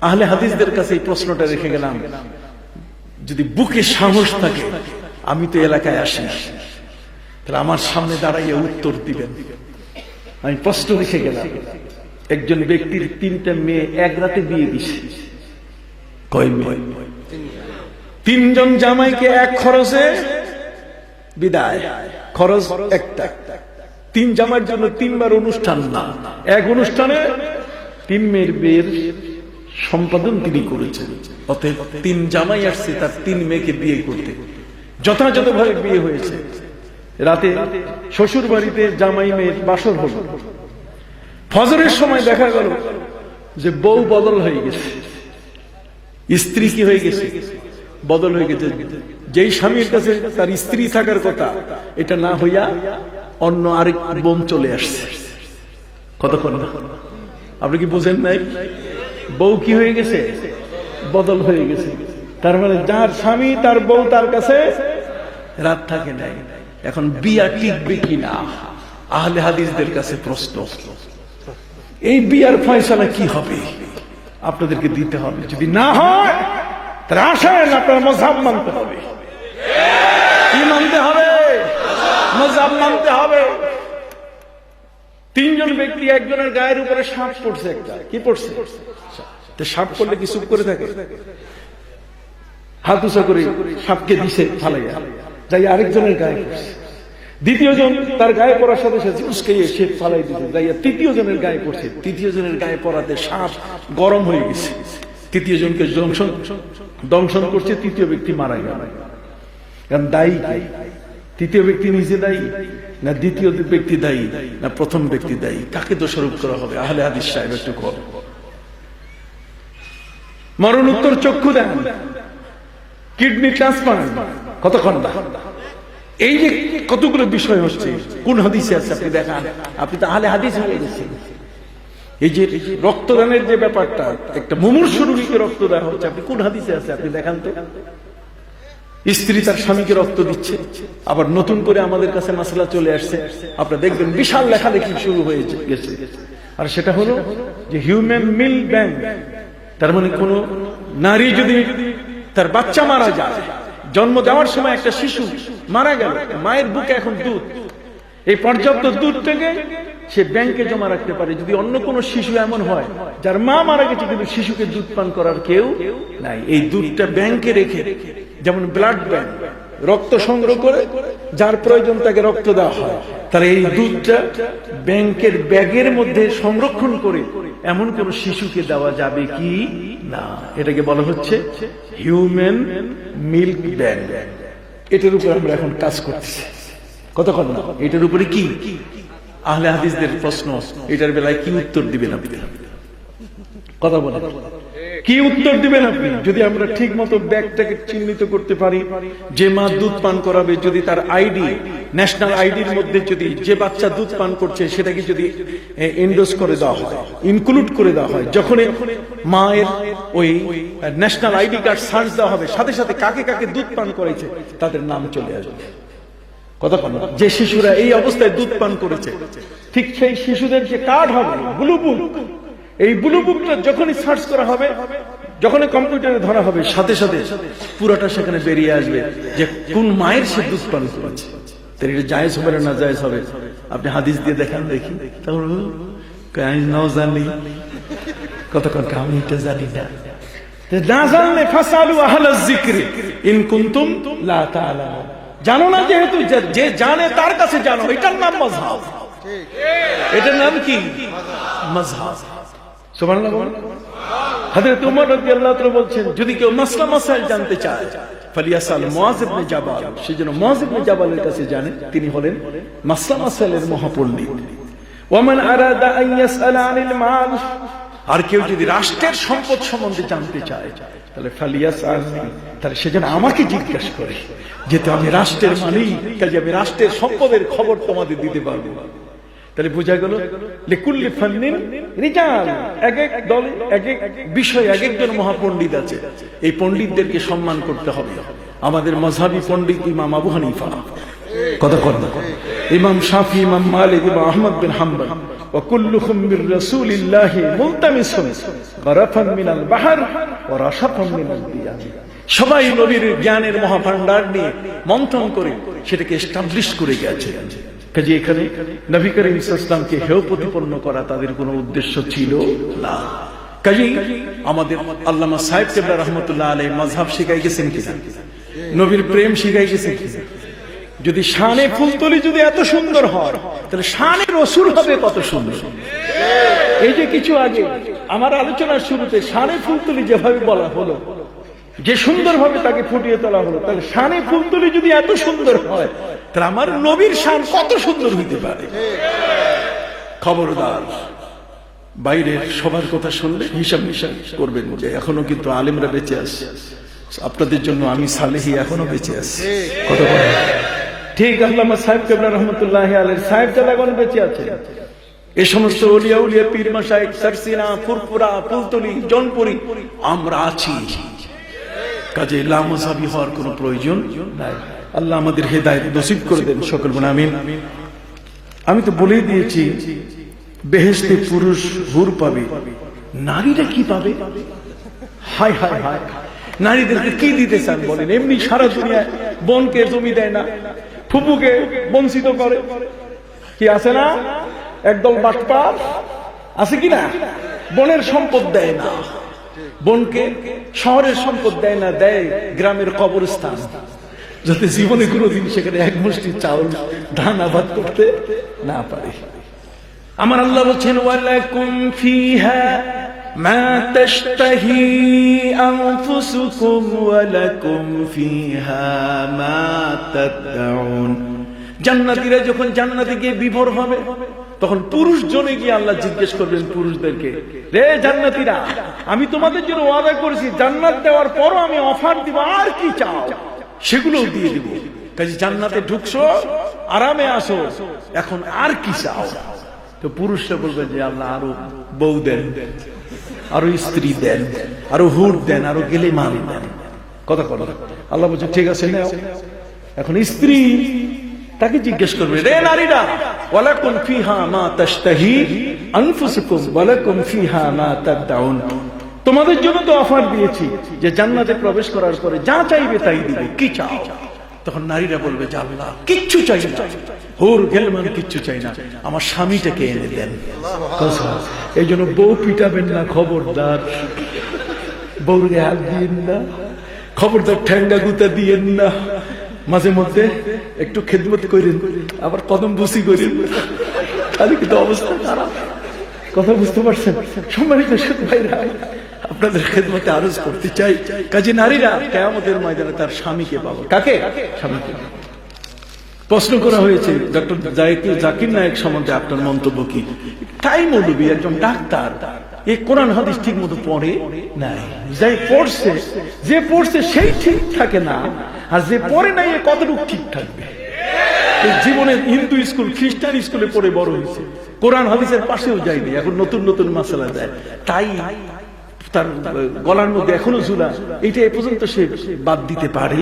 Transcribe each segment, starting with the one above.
আহলে হাদিসদের কাছে এই প্রশ্নটা রেখে গেলাম। যদি বুকে সাহস থাকে, আমি তো এলাকায় আসি তাহলে আমার সামনে দাঁড়াইয়ে উত্তর দিবেন। আমি প্রশ্ন রেখে গেলাম। একজন ব্যক্তির তিনটা মেয়ে এক রাতে বিয়ে দিছে। তিনজন জামাইকে এক খরচে বিদায়। খরচ একটা। তিন জামার জন্য তিনবার অনুষ্ঠান না। এক অনুষ্ঠানে তিন মেয়ের বিয়ের সম্পাদন তিনি করেছেন। অতএব তিন জামাই আসছে, তার তিন মেয়েকে বিয়ে করতে। যথাযথভাবে বিয়ে হয়েছে। রাতে শ্বশুর বাড়িতে জামাই মেয়ের বাসর হল। ফজরের সময় দেখা গেল যে বউ বদল হয়ে গেছে। স্ত্রী কি হয়ে গেছে? বদল হয়ে গেছে। যেই স্বামীর কাছে তার স্ত্রী থাকার কথা, এটা না হইয়া অন্য আরেক বোন চলে আসছে। কতক্ষণ? আপনি কি বুঝেন নাই? বউ কি হয়ে গেছে? বদল হয়ে গেছে। তার মানে যার স্বামী, তার বউ তার কাছে রাত থাকে নাই। এখন বিয়া টিকবে কি না আহলে হাদিসদের কাছে প্রশ্ন। এই বিয়ার ফয়সালা কি হবে? আপনাদেরকে দিতে হবে। যদি না হয়, তাহলে আসেন, আপনার মজাব মানতে হবে। কি মানতে হবে? মজাব মানতে হবে। তিনজন ব্যক্তি একজনের গায়ের উপরে সাপ পড়ছে একটা। কি পড়ছে? সাপ করলে কি চুপ করে থাকে? হাত উঁচা করে সাপকে দিছে, ফালাইয়া। যাই আরেকজনের গায়ে পড়ছে। দ্বিতীয় জন তার গায়ে পড়ার সাথে সাথে উস্কে সে ফালাই দিতে যাইয়া তৃতীয় জনের গায়ে পড়ছে। তৃতীয় জনের গায়ে পড়াতে সাপ গরম হয়ে গেছে। তৃতীয় জনকে দংশন দংশন করছে, তৃতীয় ব্যক্তি মারা গেল। কারণ দায়ী? তৃতীয় ব্যক্তি নিজে দায়ী। না দ্বিতীয় ব্যক্তি দায়ী, না প্রথম ব্যক্তি দায়ী। কাকে দোষারোপ করা হবে? আহলে হাদিস সাহেব একটু কর মরণোত্তর চক্ষু দেন। Kidney transplant. কতক্ষণ এই যে কতগুলো বিষয় হচ্ছে, কোন হাদিসে আছে আপনি দেখান? আপনি তো আহলে হাদিস হয়ে গেছেন। এই যে রক্তদানের যে ব্যাপারটা, একটা মুমূর্ষ রোগীকে রক্ত দেওয়া হচ্ছে, আপনি কোন হাদিসে আছে আপনি দেখান তো? স্ত্রী তার স্বামীকে রক্ত দিচ্ছে, আবার নতুন করে আমাদের কাছে মাসলা চলে আসছে। আপনারা দেখবেন বিশাল লেখালেখি শুরু হয়ে গেছে। আর সেটা হলো যে হিউম্যান মিল ব্যাংক, তার মানে কোন নারী যদি তার বাচ্চা মারা যায়, জন্ম দেওয়ার সময় একটা শিশু মারা গেল, মায়ের বুকে এখন দুধ, এই পর্যাপ্ত দুধ থেকে সে ব্যাংকে জমা রাখতে পারে। যদি অন্য কোন শিশু এমন হয়, যার মা মারা গেছে কিন্তু শিশুকে দুধ পান করার কেউ নাই। এই দুধটা ব্যাংকে রেখে যেমন ব্লাড ব্যাংক রক্ত সংগ্রহ করে, যার প্রয়োজন তাকে রক্ত দেওয়া হয়। তাহলে এই দুধটা ব্যাংকের ব্যাগের মধ্যে সংরক্ষণ করে এমন কোন শিশুকে দেওয়া যাবে কি? না। এটাকে বলা হচ্ছে হিউম্যান মিল্ক ব্যাংক এটার উপর আমরা এখন কাজ করতেছি। কতক্ষণ না, এটার উপরে কি? আহলে হাদিসদের প্রশ্ন, এটার বেলায় কি উত্তর দিবেন আপনি? কথা বলেন। কি উত্তর দিবেন আপনি? যদি আমরা ঠিক মতো ব্যাগটাকে চিহ্নিত করতে পারি, যে মা দুধ পান করাবে, যদি তার আইডি, ন্যাশনাল আইডির মধ্যে যদি যে বাচ্চা দুধ পান করছে, সেটাকে যদি এন্ডোজ করে দেওয়া হয় ইনক্লুড করে দেওয়া হয় যখন মায়ের ওই ন্যাশনাল আইডি কার্ড সার্চ দেওয়া হবে, সাথে সাথে কাকে কাকে দুধ পান করেছে, তাদের নাম চলে আসবে। কথা যে শিশুরা এই অবস্থায় দুধ পান করেছে, ঠিক সেই শিশুদের যে কার্ড হবে ব্লু বুক এই ব্লু বুকটা যখনই সার্চ করা হবে যখনই কম্পিউটারে ধরা হবে সাথে সাথে পুরোটা সেখানে বেরিয়ে আসবে যে কোন মায়ের সে দুধ পান করেছে। তাহলে এটা জায়েজ হবে না জায়েজ হবে? আপনি হাদিস দিয়ে দেখান দেখি। তারপর আমি নাও জানি। কতক্ষণ আমি এটা জানি না। না জানলে ফাসালু আহলা জিক্রি ইন কুনতুম লা তাআলামুন। জানো না যেহেতু যে- যে জানে তার কাছে জানো এটার নাম মজহাব এটার নাম কি? মজহাব তিনি হলেন মহাপণ্ডিত। আর কেউ যদি রাষ্ট্রের সম্পদ সম্বন্ধে জানতে চায়, তাহলে ফালিয়াস তাহলে সে যেন আমাকে জিজ্ঞাসা করে যেহেতু আমি রাষ্ট্রের মালিক, কাজে আমি রাষ্ট্রের সম্পদের খবর তোমাদের দিতে পারব। তাহলে বোঝা গেল লিকুল্লি ফান্নিন রিজাল এক এক দলে এক এক বিষয় এক একজন মহাপণ্ডিত আছে এই পণ্ডিতদেরকে সম্মান করতে হবে আমাদের মজহাবি পণ্ডিত ইমাম আবু হানিফা কথা কথা ইমাম শাফি ইমাম মালিক ইমাম আহমদ বিন হাম্বল وكلكم من رسول الله ملتمس غرفا من البحر ورشفا من الديان সবাই নবীর জ্ঞানের মহাভান্ডার নিয়ে মন্থন করে সেটাকে এস্টাবলিশ করে গেছে কাজে এখানে নবী করিম ইসলামকে হেয় প্রতিপন্ন করা তাদের কোনো উদ্দেশ্য ছিল না। কাজে আমাদের আল্লামা সাহেব কেবলা রহমতুল্লাহ আলাই মজহাব শিখাই গেছেন কিনা? নবীর প্রেম শিখাই গেছেন কিনা? যদি শানে ফুলতলি যদি এত সুন্দর হয়, তাহলে শানে রসুল হবে কত সুন্দর? এই যে কিছু আগে আমার আলোচনার শুরুতে শানে ফুলতলি যেভাবে বলা হলো, যে সুন্দরভাবে তাকে ফুটিয়ে তোলা হলো, তাহলে শানে ফুলতলি যদি এত সুন্দর হয় তাহলে আমার নবীর শান কত সুন্দর হইতে পারে? খবরদার, বাইরের সবার কথা শুনলে হিসাব নিসাব করবেন যে এখনও কিন্তু আলেমরা বেঁচে আছে। আপনাদের জন্য আমি সালেহি এখনও বেঁচে আছি। বলেন ঠিক আল্লামা সাহেব কেবলা রহমতুল্লাহ আলের সাহেব জালাগন বেঁচে আছে। এ সমস্ত উলিয়া উলিয়া পীর মাসাইক সারসিনা, ফুরফুরা, ফুলতলি, জনপুরি, আমরা আছি। কাজে লামসাবি হওয়ার কোনো প্রয়োজন নাই। আল্লাহ আমাদের হেদায়ত নসিব করে দেন সকল বলে আমিন। আমি তো বলেই দিয়েছি বেহেস্তে পুরুষ হুর পাবে। নারীরা কি পাবে? হাই হাই হাই নারীদেরকে কি দিতে চান বলেন? এমনি সারা দুনিয়ায় বোনকে জমি দেয় না ফুপুকে বঞ্চিত করে। কি আছে না? একদল বাটপার আছে কি না? বনের সম্পদ দেয় না। বোনকে শহরের সম্পদ দেয় না, দেয় গ্রামের কবরস্থান। যাতে জীবনে কোনোদিন সেখানে এক মুষ্টি চাউল, ধান আবাদ করতে না পারে। আমার আল্লাহ বলছেন জান্নাতীরা যখন জান্নাতে গিয়ে বিভোর হবে, তখন পুরুষ জনে গিয়ে আল্লাহ জিজ্ঞেস করবেন পুরুষদেরকে, রে জান্নাতীরা, আমি তোমাদের জন্য ওয়াদা করেছি, জান্নাত দেওয়ার পরও আমি অফার দিব, আর কি চাও? সেগুলোও দিয়ে দিব। কাজে জান্নাতে ঢুকছো, আরামে আসো, এখন আর কি চাও? তো পুরুষরা বলবে যে আল্লাহ আরও বউ দেন, আরও স্ত্রী দেন, আরও হুট দেন, আরও গেলে মারি দেন। কথা কথা আল্লাহ বলছে, ঠিক আছে, নাও। এখন স্ত্রী তাকে জিজ্ঞেস করবে, রে নারীরা, ওয়ালাকুম ফিহা মা তাশতাহি, আনফুসুকুম, ওয়ালাকুম ফিহা মা তাদউন। তোমাদের জন্য তো অফার দিয়েছি যে জান্নাতে প্রবেশ করার পরে যা চাইবে তাই দিবে। কি চাও? তখন নারীরা বলবে আল্লাহ, কিচ্ছু চাই না। হোর, গেলমান কিচ্ছু চাই না। আমার স্বামীটাকে এনে দেন। এই জন্য বউ পিটাবেন না, খবরদার। বউর হাত দিয়েন না। খবরদার ঠ্যাঙ্গা গুতা দিয়েন না। মাঝে মধ্যে একটু খেদমত করেন, আবার কদম বসি করেন। তাহলে কিন্তু অবস্থা খারাপ। কথা বুঝতে পারছেন? সম্মানিত ভাইরা আপনাদের খেদমতে আরজ করতে চাই। কাজে নারীরা কেয়ামতের ময়দানে তার স্বামীকে পাবো। কাকে? স্বামীকে। প্রশ্ন করা হয়েছে, ডক্টর জাকির নায়ক সম্বন্ধে আপনার মন্তব্য কি? তাই মৌলবী, একজন ডাক্তার কোরআন হাদিস ঠিক মতো পড়ে নাই। যাই পড়ছে, যে পড়ছে সেই ঠিক থাকে না, আর যে পড়ে নাই কতটুকু ঠিক থাকবে? জীবনে হিন্দু স্কুল, খ্রিস্টান স্কুলে পড়ে বড় হয়েছে। কোরআন হাদিসের পাশেও যায়নি, এখন নতুন নতুন মাসালা যায় তাই তার গলার মধ্যে এখনও ঝুলা। এটা এ পর্যন্ত সে বাদ দিতে পারে।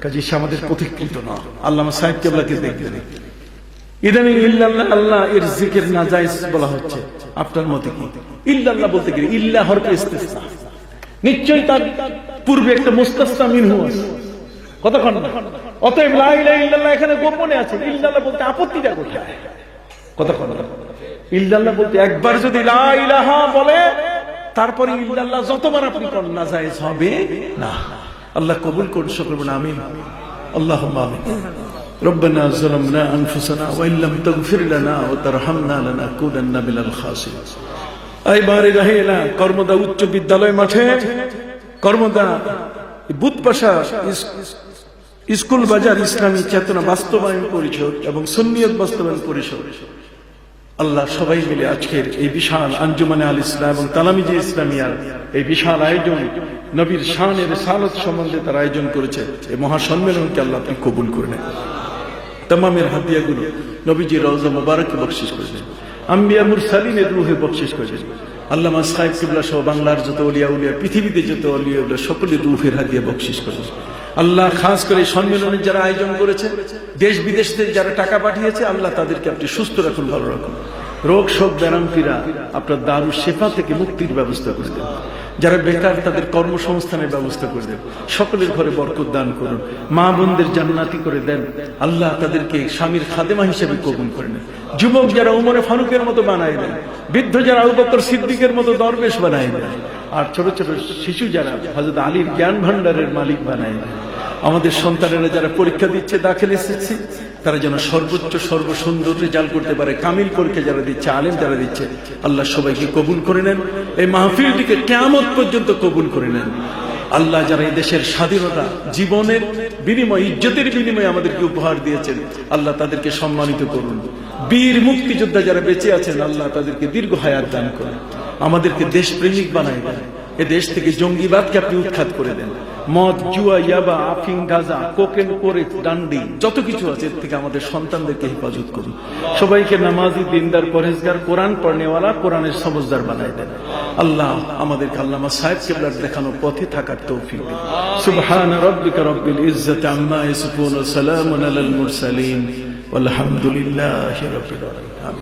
কাজে সে আমাদের প্রতিকৃত না। আল্লাহ সাহেব কেবলাকে দেখবেন। ইদানিং ইল্লাল্লাহ, আল্লাহ এর জিকের বলা হচ্ছে। আপনার মতে কি? ইল্লাল্লাহ বলতে গেলে নিশ্চয়ই তার পূর্বে একটা মুস্তাসনা মিনহু আছে। কতক্ষণ? অতএব লা ইলাহা ইল্লাল্লাহ এখানে গোপনে আছে। ইল্লাল্লাহ বলতে আপত্তিটা কোথায়? কতক্ষণ? ইল্লাল্লাহ বলতে একবার যদি লা ইলাহা বলে তারপরে ইল্লাল্লাহ যতবার আপনি করেন না জায়েজ হবে না আল্লাহ কবুল করুন সকল বলে আমিন আল্লাহ আমিন ربنا ظلمنا انفسنا وان لم تغفر لنا وترحمنا لنكونن من الخاسرين এই বারে রাহেলা কর্মদা উচ্চ বিদ্যালয় মাঠে কর্মদা বুধপাশা স্কুল বাজার ইসলামী চেতনা বাস্তবায়ন পরিষদ এবং সুন্নিয়ত বাস্তবায়ন পরিষদ আল্লাহ সবাই মিলে আজকের এই বিশাল আঞ্জুমানে আল ইসলাম এবং তালামিজি ইসলামিয়ার এই বিশাল আয়োজন, নবীর শানের সালত সম্বন্ধে তার আয়োজন করেছে। এই মহাসম্মেলনকে আল্লাহ আপনি কবুল করে নেন। তামামের হাদিয়াগুলো নবীজি রওজা মোবারক বকশিস করেছেন আম্বিয়া মুরসালিনের রুহে বকশিস করেছেন আল্লামা সাহেব কিবলা সহ বাংলার যত অলিয়া উলিয়া, পৃথিবীতে যত অলিয়া উলিয়া সকলে রুহের হাদিয়া বকশিস করেছেন আল্লাহ খাস করে সম্মেলনের যারা আয়োজন করেছে, দেশ বিদেশ থেকে যারা টাকা পাঠিয়েছে, আল্লাহ তাদেরকে আপনি সুস্থ রাখুন, ভালো রাখুন। রোগ, শোক ব্যারাম পীড়া আপনার দারু শেফা থেকে মুক্তির ব্যবস্থা করে দেন। যারা বেকার, তাদের কর্মসংস্থানের ব্যবস্থা করে দেন। সকলের ঘরে বরকত দান করুন। মা বোনদের জান্নাতি করে দেন। আল্লাহ তাদেরকে স্বামীর খাদেমা হিসেবে কবুল করে নেন। যুবক যারা উমরে ফারুকের মতো বানায় দেন, বৃদ্ধ যারা আবু সিদ্দিকের মতো দরবেশ বানায় দেন, আর ছোট ছোট শিশু যারা হযরত আলীর জ্ঞান ভান্ডারের মালিক বানায় দেন আমাদের সন্তানেরা যারা পরীক্ষা দিচ্ছে, দাখিল এসেছে, তারা যেন সর্বোচ্চ, সর্বসুন্দর রেজাল্ট করতে পারে। কামিল পরীক্ষা যারা দিচ্ছে, আলেম যারা দিচ্ছে, আল্লাহ সবাইকে কবুল করে নেন। এই মাহফিলটিকে কেমন পর্যন্ত কবুল করে নেন। আল্লাহ যারা এই দেশের স্বাধীনতা, জীবনের বিনিময়, ইজ্জতের বিনিময়ে আমাদেরকে উপহার দিয়েছেন, আল্লাহ তাদেরকে সম্মানিত করুন। বীর মুক্তিযোদ্ধা যারা বেঁচে আছেন, আল্লাহ তাদেরকে দীর্ঘ হায়াত দান করুন। আমাদেরকে দেশপ্রেমিক বানাই দেন। এ দেশ থেকে জঙ্গিবাদকে আপনি উৎখাত করে দেন মদ জুয়া ইয়াবা আফিং গাজা কোকেন করে ডান্ডি যত কিছু আছে এর থেকে আমাদের সন্তানদেরকে হেফাজত করুন সবাইকে নামাজি দিনদার পরেজগার কোরআন পড়নেওয়ালা কোরআনের সমজদার বানাই দেন আল্লাহ আমাদের আল্লামা সাহেব কেবলার দেখানো পথে থাকার তৌফিক দিন সুবহান রাব্বিকা রব্বিল ইজ্জাতি আম্মা ইয়াসিফুন ওয়া সালামুন আলাল মুরসালিন والحمد لله رب العالمين